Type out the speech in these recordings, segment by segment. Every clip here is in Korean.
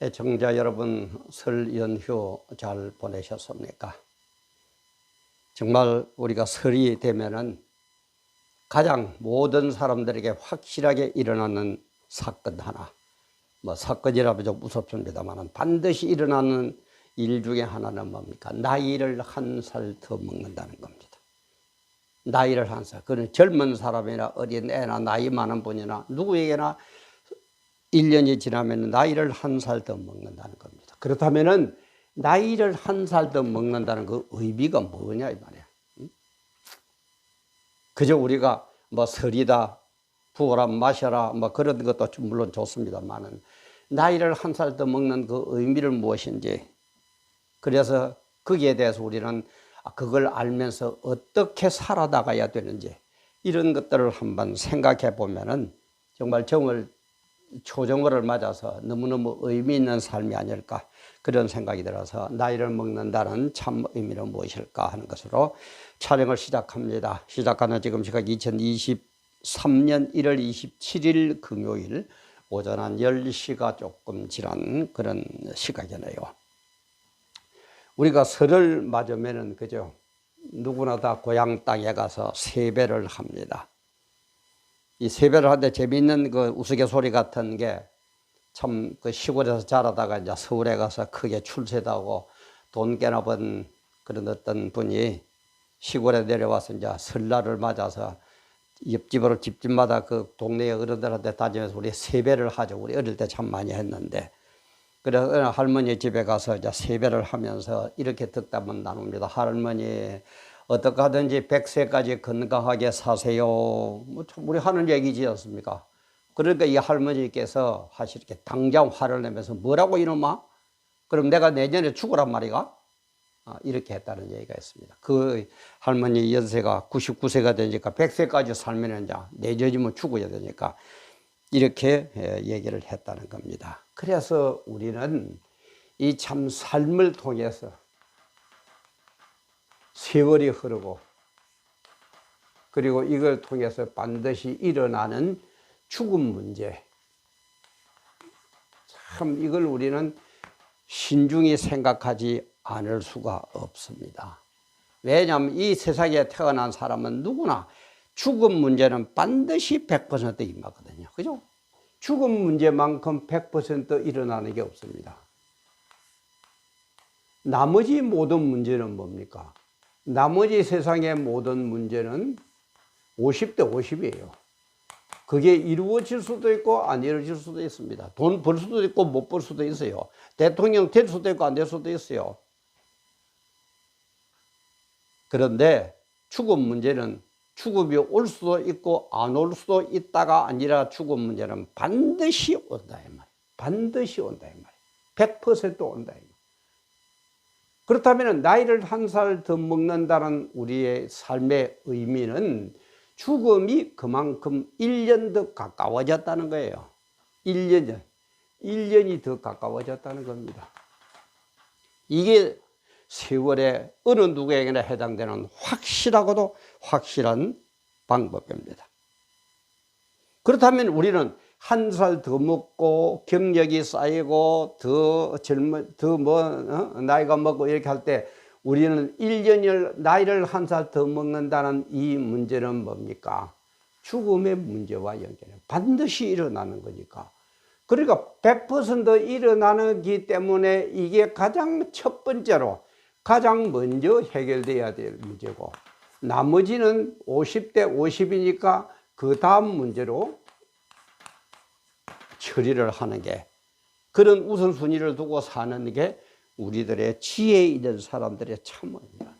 애청자 여러분 설 연휴 잘 보내셨습니까? 정말 우리가 설이 되면은 가장 모든 사람들에게 확실하게 일어나는 사건 하나, 뭐 사건이라면 좀 무섭습니다만 반드시 일어나는 일 중에 하나는 뭡니까? 나이를 한 살 더 먹는다는 겁니다. 나이를 한 살. 그는 젊은 사람이나 어린 애나 나이 많은 분이나 누구에게나 1년이 지나면 나이를 한 살 더 먹는다는 겁니다. 그렇다면은 나이를 한 살 더 먹는다는 그 의미가 뭐냐 이 말이야. 응? 그저 우리가 뭐 설이다, 부어라 마셔라 뭐 그런 것도 물론 좋습니다만은 나이를 한 살 더 먹는 그 의미를 무엇인지 그래서 거기에 대해서 우리는 그걸 알면서 어떻게 살아나가야 되는지 이런 것들을 한번 생각해 보면은 정말 정월 초정월을 맞아서 너무너무 의미 있는 삶이 아닐까 그런 생각이 들어서 나이를 먹는다는 참 의미는 무엇일까 하는 것으로 촬영을 시작합니다. 시작하는 지금 시각 2023년 1월 27일 금요일 오전 한 10시가 조금 지난 그런 시각이네요. 우리가 설을 맞으면은 그죠. 누구나 다 고향 땅에 가서 세배를 합니다. 이 세배를 하는데 재미있는 그 우스갯소리 같은 게 참 그 시골에서 자라다가 이제 서울에 가서 크게 출세하고 돈 깨나 번 그런 어떤 분이 시골에 내려와서 이제 설날을 맞아서 옆집으로 집집마다 그 동네 어른들한테 다니면서 우리 세배를 하죠. 우리 어릴 때 참 많이 했는데 그래서 할머니 집에 가서 이제 세배를 하면서 이렇게 듣다만 나눕니다. 할머니 어떻게 하든지 100세까지 건강하게 사세요. 뭐 우리 하는 얘기지 않습니까? 그러니까 이 할머니께서 하실 게 당장 화를 내면서 뭐라고 이놈아? 그럼 내가 내년에 죽으란 말이가? 아, 이렇게 했다는 얘기가 있습니다. 그 할머니 연세가 99세가 되니까 100세까지 살면 이제 내년이면 죽어야 되니까 이렇게 얘기를 했다는 겁니다. 그래서 우리는 이 참 삶을 통해서 세월이 흐르고 그리고 이걸 통해서 반드시 일어나는 죽음 문제. 참 이걸 우리는 신중히 생각하지 않을 수가 없습니다. 왜냐하면 이 세상에 태어난 사람은 누구나 죽음 문제는 반드시 100% 임하거든요. 그죠? 죽음 문제만큼 100% 일어나는 게 없습니다. 나머지 모든 문제는 뭡니까? 나머지 세상의 모든 문제는 50대 50이에요. 그게 이루어질 수도 있고 안 이루어질 수도 있습니다. 돈 벌 수도 있고 못 벌 수도 있어요. 대통령 될 수도 있고 안 될 수도 있어요. 그런데 죽음 문제는 죽음이 올 수도 있고 안 올 수도 있다가 아니라 죽음 문제는 반드시 온다 이 말. 반드시 온다 이 말. 100% 온다 이 말. 그렇다면 나이를 한 살 더 먹는다는 우리의 삶의 의미는 죽음이 그만큼 1년 더 가까워졌다는 거예요. 1년, 1년이 더 가까워졌다는 겁니다. 이게 세월에 어느 누구에게나 해당되는 확실하고도 확실한 방법입니다. 그렇다면 우리는 한 살 더 먹고 경력이 쌓이고 더 젊은 더뭐 어? 나이가 먹고 이렇게 할 때 우리는 1년을 나이를 한 살 더 먹는다는 이 문제는 뭡니까? 죽음의 문제와 연결해 반드시 일어나는 거니까. 그러니까 100% 일어나기 때문에 이게 가장 첫 번째로 가장 먼저 해결돼야 될 문제고 나머지는 50대 50이니까 그 다음 문제로 처리를 하는 게 그런 우선순위를 두고 사는 게 우리들의 지혜 있는 사람들의 참입니다.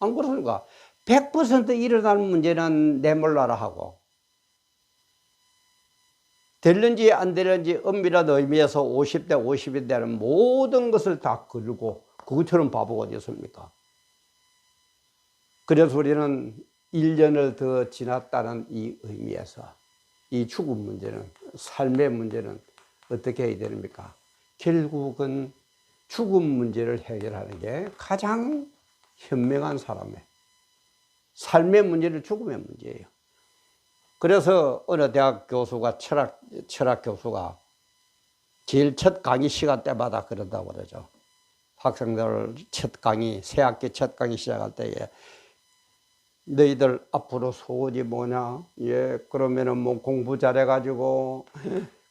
안 그렇습니까? 100% 일어나는 문제는 내몰라라 하고 될는지 안 되는지 엄밀한 의미에서 50대 50이 되는 모든 것을 다 걸고 그것처럼 바보가 어습니까 그래서 우리는 1년을 더 지났다는 이 의미에서 이 죽음 문제는 삶의 문제는 어떻게 해야 됩니까? 결국은 죽음 문제를 해결하는 게 가장 현명한 사람의 삶의 문제를 죽음의 문제예요. 그래서 어느 대학 교수가 철학 철학 교수가 제일 첫 강의 시간 때마다 그런다고 그러죠. 학생들 첫 강의, 새 학기 첫 강의 시작할 때에 너희들 앞으로 소원이 뭐냐? 예, 그러면은 뭐 공부 잘해가지고,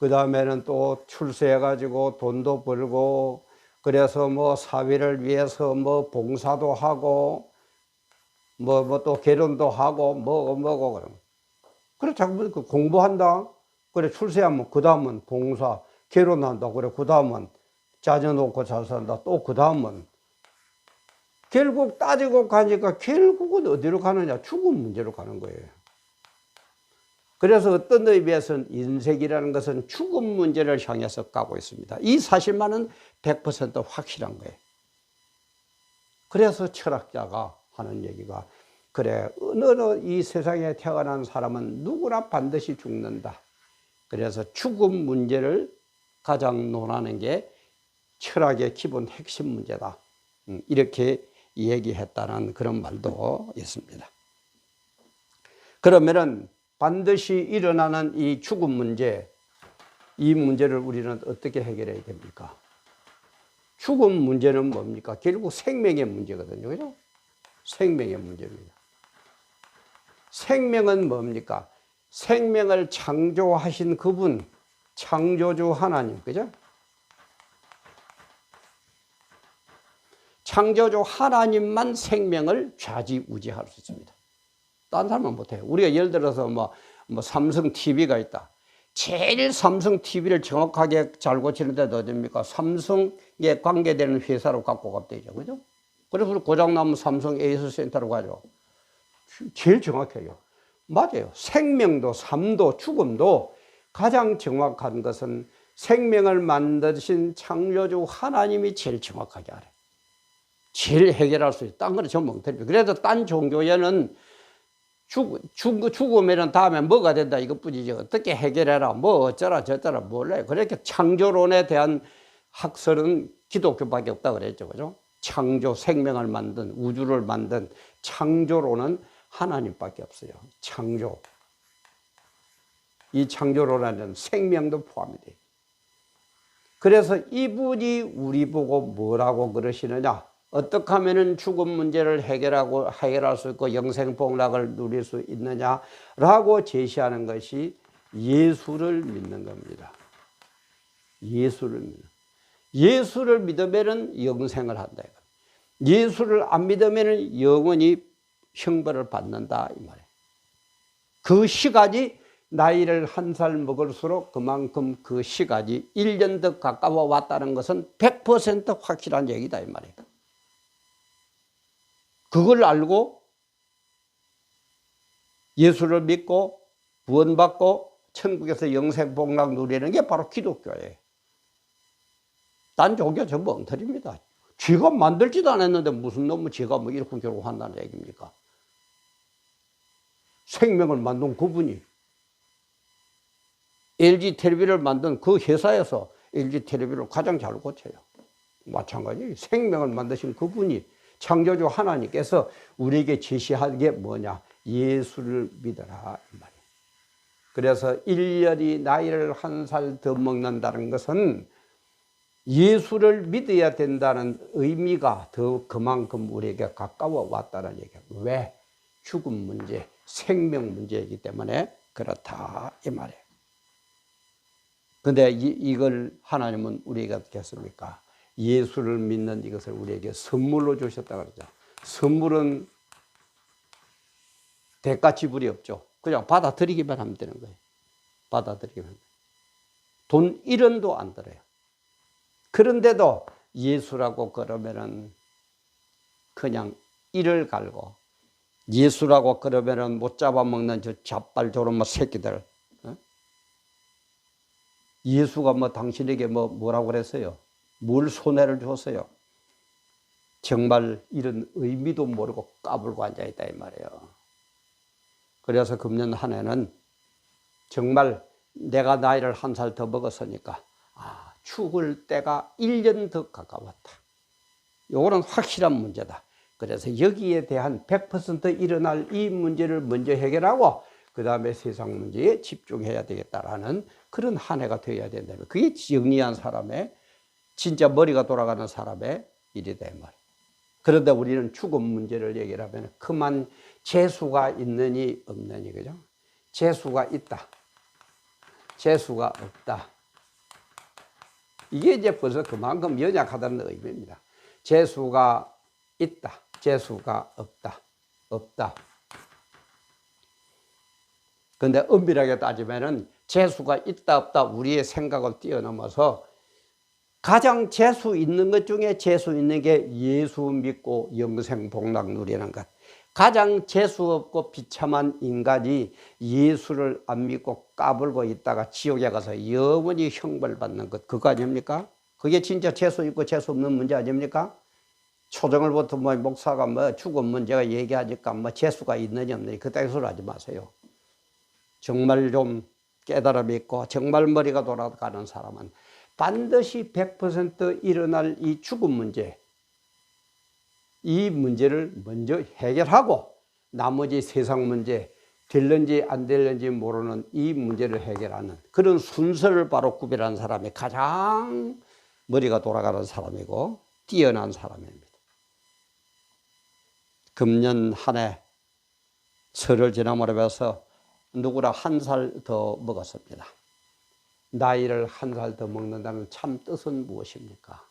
그 다음에는 또 출세해가지고 돈도 벌고, 그래서 뭐 사회를 위해서 뭐 봉사도 하고, 뭐, 뭐 또 결혼도 하고, 뭐고 뭐고, 그럼. 그래, 자꾸 그 공부한다? 그래, 출세하면 그 다음은 봉사, 결혼한다. 그래, 그 다음은 짜져놓고 잘 산다. 또 그 다음은 결국 따지고 가니까 결국은 어디로 가느냐? 죽음 문제로 가는 거예요. 그래서 어떤 의미에서는 인생이라는 것은 죽음 문제를 향해서 가고 있습니다. 이 사실만은 100% 확실한 거예요. 그래서 철학자가 하는 얘기가 그래 어느 이 세상에 태어난 사람은 누구나 반드시 죽는다. 그래서 죽음 문제를 가장 논하는 게 철학의 기본 핵심 문제다. 음, 이렇게 얘기했다는 그런 말도 있습니다. 그러면은 반드시 일어나는 이 죽음 문제, 이 문제를 우리는 어떻게 해결해야 됩니까? 죽음 문제는 뭡니까? 결국 생명의 문제거든요. 그죠? 생명의 문제입니다. 생명은 뭡니까? 생명을 창조하신 그분, 창조주 하나님, 그죠? 창조주 하나님만 생명을 좌지우지할 수 있습니다. 딴 사람은 못해요. 우리가 예를 들어서 뭐, 뭐 삼성 TV가 있다. 제일 삼성 TV를 정확하게 잘 고치는데도 어딥니까? 삼성에 관계되는 회사로 갖고 가되죠. 그죠? 그래서 고장나면 삼성 에이스 센터로 가죠. 제일 정확해요. 맞아요. 생명도, 삶도, 죽음도 가장 정확한 것은 생명을 만드신 창조주 하나님이 제일 정확하게 알아요. 제일 해결할 수 있어요. 딴 거는 전부 멍텅입니다. 그래서 딴 종교에는 죽, 죽, 죽으면 다음에 뭐가 된다 이것뿐이지 어떻게 해결해라 뭐 어쩌라 저쩌라 몰라요. 그렇게 창조론에 대한 학설은 기독교밖에 없다 그랬죠. 그죠? 창조 생명을 만든 우주를 만든 창조론은 하나님밖에 없어요. 창조. 이 창조론에는 생명도 포함이 돼요. 그래서 이분이 우리 보고 뭐라고 그러시느냐? 어떻게 하면 죽음 문제를 해결하고 해결할 수 있고 영생 복락을 누릴 수 있느냐라고 제시하는 것이 예수를 믿는 겁니다. 예수를 믿는. 예수를 믿으면 영생을 한다. 예수를 안 믿으면 영원히 형벌을 받는다 이 말이에요. 그 시간이 나이를 한 살 먹을수록 그만큼 그 시간이 1년 더 가까워 왔다는 것은 100% 확실한 얘기다 이 말이에요. 그걸 알고 예수를 믿고 구원받고 천국에서 영생 복락 누리는 게 바로 기독교예요. 딴 종교 전부 엉터리입니다. 쥐가 만들지도 않았는데 무슨 놈의 쥐가 뭐 이렇게 결혼한다는 얘기입니까? 생명을 만든 그분이 LG 텔레비를 만든 그 회사에서 LG 텔레비를 가장 잘 고쳐요. 마찬가지 생명을 만드신 그분이 창조주 하나님께서 우리에게 제시한 게 뭐냐? 예수를 믿어라. 말이에요. 그래서 1년이 나이를 한 살 더 먹는다는 것은 예수를 믿어야 된다는 의미가 더 그만큼 우리에게 가까워 왔다는 얘기예요. 왜? 죽음 문제, 생명 문제이기 때문에 그렇다. 이 말이에요. 근데 이, 이걸 하나님은 우리에게 어떻게 했습니까? 예수를 믿는 이것을 우리에게 선물로 주셨다 그러죠. 선물은 대가 지불이 없죠. 그냥 받아들이기만 하면 되는 거예요. 받아들이기만. 돈 1원도 안 들어요. 그런데도 예수라고 그러면은 그냥 이를 갈고 예수라고 그러면은 못 잡아먹는 저 저런 뭐 새끼들. 어? 예수가 뭐 당신에게 뭐 뭐라고 그랬어요? 뭘 손해를 줬어요? 정말 이런 의미도 모르고 까불고 앉아있다 이 말이에요. 그래서 금년 한 해는 정말 내가 나이를 한 살 더 먹었으니까 아, 죽을 때가 1년 더 가까웠다. 요거는 확실한 문제다. 그래서 여기에 대한 100% 일어날 이 문제를 먼저 해결하고 그 다음에 세상 문제에 집중해야 되겠다라는 그런 한 해가 되어야 된다면 그게 정리한 사람의 진짜 머리가 돌아가는 사람의 일이다 이 말. 그런데 우리는 죽음 문제를 얘기를 하면 그만 재수가 있느니 없느니 그죠? 재수가 있다. 재수가 없다. 이게 이제 벌써 그만큼 연약하다는 의미입니다. 재수가 있다. 재수가 없다. 없다. 근데 엄밀하게 따지면은 재수가 있다 없다 우리의 생각을 뛰어넘어서 가장 재수 있는 것 중에 재수 있는 게 예수 믿고 영생 복락 누리는 것. 가장 재수 없고 비참한 인간이 예수를 안 믿고 까불고 있다가 지옥에 가서 영원히 형벌 받는 것. 그거 아닙니까? 그게 진짜 재수 있고 재수 없는 문제 아닙니까? 초정을부터 뭐 목사가 뭐 죽음 문제가 얘기하니까 뭐 재수가 있느냐 없느냐 그따위 소리 하지 마세요. 정말 좀 깨달음이 있고 정말 머리가 돌아가는 사람은 반드시 100% 일어날 이 죽음 문제, 이 문제를 먼저 해결하고 나머지 세상 문제, 될는지 안 될는지 모르는 이 문제를 해결하는 그런 순서를 바로 구별하는 사람이 가장 머리가 돌아가는 사람이고 뛰어난 사람입니다. 금년 한 해 설을 지나버려서 누구나 한살 더 먹었습니다. 나이를 한 살 더 먹는다는 참 뜻은 무엇입니까?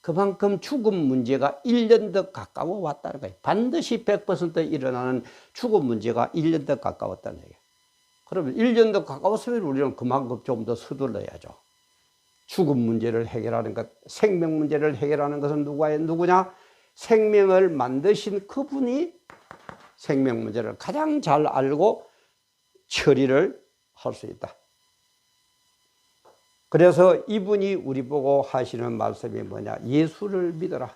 그만큼 죽음 문제가 1년 더 가까워 왔다는 거예요. 반드시 100% 일어나는 죽음 문제가 1년 더 가까웠다는 얘기예요. 그러면 1년 더 가까웠으면 우리는 그만큼 좀 더 서둘러야죠. 죽음 문제를 해결하는 것, 생명 문제를 해결하는 것은 누가, 누구냐? 생명을 만드신 그분이 생명 문제를 가장 잘 알고 처리를 할 수 있다. 그래서 이분이 우리 보고 하시는 말씀이 뭐냐? 예수를 믿어라.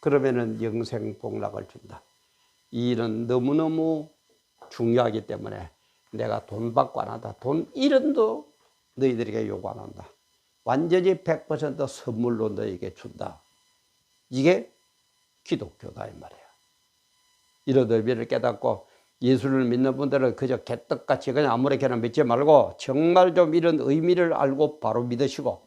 그러면은 영생 복락을 준다. 이 일은 너무너무 중요하기 때문에 내가 돈 받고 안 한다. 돈 1원도 너희들에게 요구 안 한다. 완전히 100% 선물로 너에게 준다. 이게 기독교다 이 말이에요. 이런 의미를 깨닫고 예수를 믿는 분들은 그저 개떡같이 그냥 아무렇게나 믿지 말고 정말 좀 이런 의미를 알고 바로 믿으시고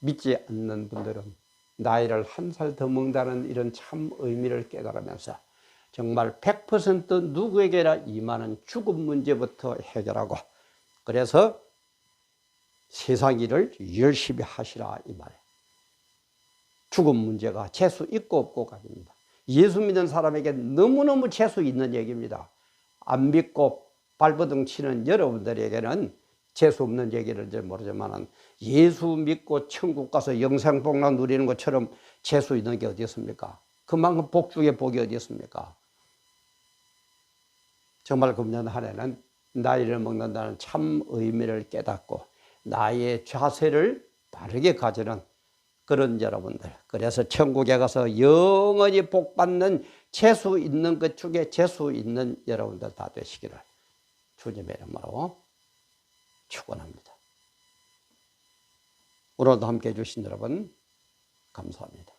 믿지 않는 분들은 나이를 한 살 더 먹는다는 이런 참 의미를 깨달으면서 정말 100% 누구에게나 임하는 죽음 문제부터 해결하고 그래서 세상 일을 열심히 하시라 이 말이에요. 죽음 문제가 재수 있고 없고 가입니다. 예수 믿는 사람에게 너무너무 재수 있는 얘기입니다. 안 믿고 발버둥 치는 여러분들에게는 재수 없는 얘기를 모르지만 예수 믿고 천국 가서 영생복락 누리는 것처럼 재수 있는 게 어디 있습니까? 그만큼 복 중에 복이 어디 있습니까? 정말 금년 한 해는 나이를 먹는다는 참 의미를 깨닫고 나의 자세를 바르게 가지는 그런 여러분들. 그래서 천국에 가서 영원히 복 받는 재수 있는 것 중에 재수 있는 여러분들 다 되시기를 주님의 이름으로 축원합니다. 오늘도 함께 해주신 여러분 감사합니다.